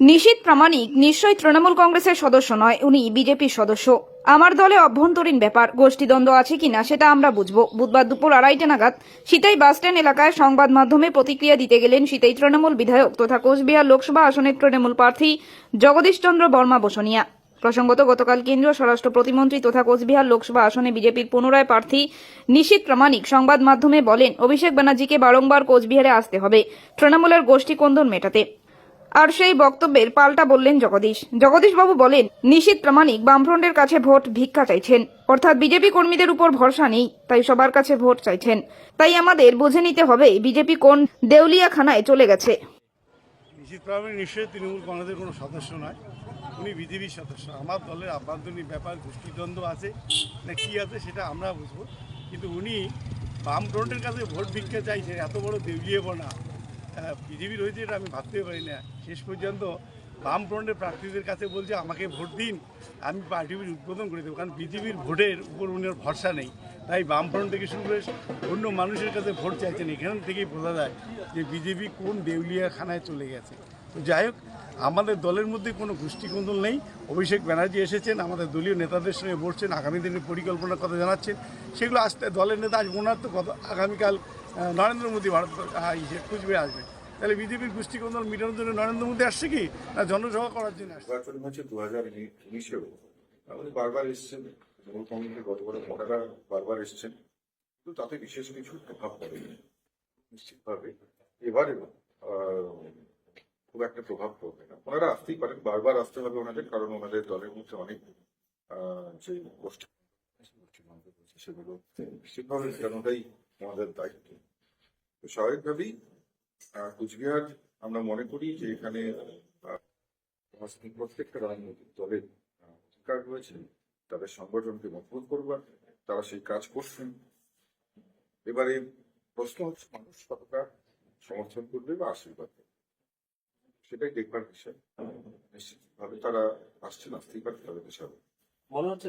নিশীত প্রামাণিক নিশ্চয়ই তৃণমূল কংগ্রেসের সদস্য নয়, উনি বিজেপির সদস্য। আমার দলে অভ্যন্তরীণ ব্যাপার, গোষ্ঠীদ্বন্দ্ব আছে কিনা সেটা আমরা বুঝব। বুধবার দুপুর আড়াইটা নাগাদ সিতাই বাসস্ট্যান্ড এলাকায় সংবাদ মাধ্যমে প্রতিক্রিয়া দিতে গেলেন সিতাই তৃণমূল বিধায়ক তথা কোচবিহার লোকসভা আসনের তৃণমূল প্রার্থী জগদীশ চন্দ্র বর্মা বসনিয়া। প্রসঙ্গত, গতকাল কেন্দ্রীয় স্বরাষ্ট্র প্রতিমন্ত্রী তথা কোচবিহার লোকসভা আসনে বিজেপির পুনরায় প্রার্থী নিশীত প্রামাণিক সংবাদ মাধ্যমে বলেন, অভিষেক ব্যানার্জিকে বারংবার কোচবিহারে আসতে হবে। তৃণমূলের গোষ্ঠী কন্দন মেটাতে। আর সেই বক্তব্যের পাল্টা বললেন জগদীশ। জগদীশবাবু বলেন নিশীত প্রামাণিক বামফ্রন্টের কাছে ভোট ভিক্ষা চাইছেন। অর্থাৎ বিজেপি কর্মীদের উপর ভরসা নেই, তাই সবার কাছে ভোট চাইছেন। তাই আমাদের বুঝে নিতে হবে, বিজেপি কোন দেউলিয়াখানায় চলে গেছে। প্রামাণিক নিশ্চয়ই তৃণমূল কংগ্রেসের কোনো সদস্য নয়। উনি বিজেপির সদস্য। আমার দলের আভ্যন্তরীণ ব্যাপার, গোষ্ঠীদ্বন্দ্ব আছে। না, কী আছে সেটা আমরা বুঝব। কিন্তু উনি বামফ্রন্টের কাছে ভোট ভিক্ষা চাইছে এত বড় দেউলিয়ে বনা বিজেপির হয়েছে এটা আমি ভাবতে পারি না। শেষ পর্যন্ত বামফ্রন্টের প্রার্থীদের কাছে বলছে, আমাকে ভোট দিন, আমি পার্টির উদ্বোধন করে দেবো। কারণ বিজেপির ভোটের উপর উনি ভরসা নেই। তাই বামফ্রন্ট থেকে শুরু করে অন্য মানুষের কাছে ভোট চাইছেন, এখান থেকেই বোঝা যায় যে বিজেপি কোন দেউলিয়াখানায় চলে গেছে। তো যাই হোক, আমাদের দলের মধ্যে কোনো গোষ্ঠীকন্দল নেই। অভিষেক ব্যানার্জি এসেছেন, আমাদের দলীয় নেতাদের সঙ্গে বসছেন, আগামী দিনের পরিকল্পনার কথা জানাচ্ছেন। সেগুলো আসতে, দলের নেতা আজ ওনার তো গত আগামীকাল নরেন্দ্র মোদী ভারত কুচবিহার আসবে। তাহলে বিজেপির গোষ্ঠীকন্দল মিটানোর জন্য নরেন্দ্র মোদী আসছে কি? না জনসভা করার জন্য আসছে? নির্বাচন হচ্ছে দু হাজার উনিশেও আমাদের বারবার এসছেন, তৃণমূল কংগ্রেসের বড় মোটারা বারবার এসছেন। কিন্তু তাতে বিশেষ কিছু প্রভাব পড়েনি, নিশ্চিতভাবে। এবারেও খুব একটা প্রভাব পড়বে না। ওনারা আসতেই পারেন, বারবার আসতে হবে ওনাদের, কারণ ওনাদের দলের মধ্যে অনেক যে গোষ্ঠী, সেগুলো নিশ্চিতভাবে কেনটাই আমাদের দায়িত্ব। তো স্বাভাবিকভাবেই কুচবিহার আমরা মনে করি যে এখানে প্রত্যেকটা রাজনৈতিক দলের অধিকার রয়েছে। তাদের সংগঠনকে মজবুত করবার, তারা সেই কাজ করছেন। এবারে প্রশ্ন হচ্ছে, মানুষ কতটা সমর্থন করবে বা আশীর্বাদ করবে? সেটাই দেখবার বিষয়। নিশ্চিতভাবে তারা আসছেন, আসতেই পারে তাদের হিসাবে মনে হচ্ছে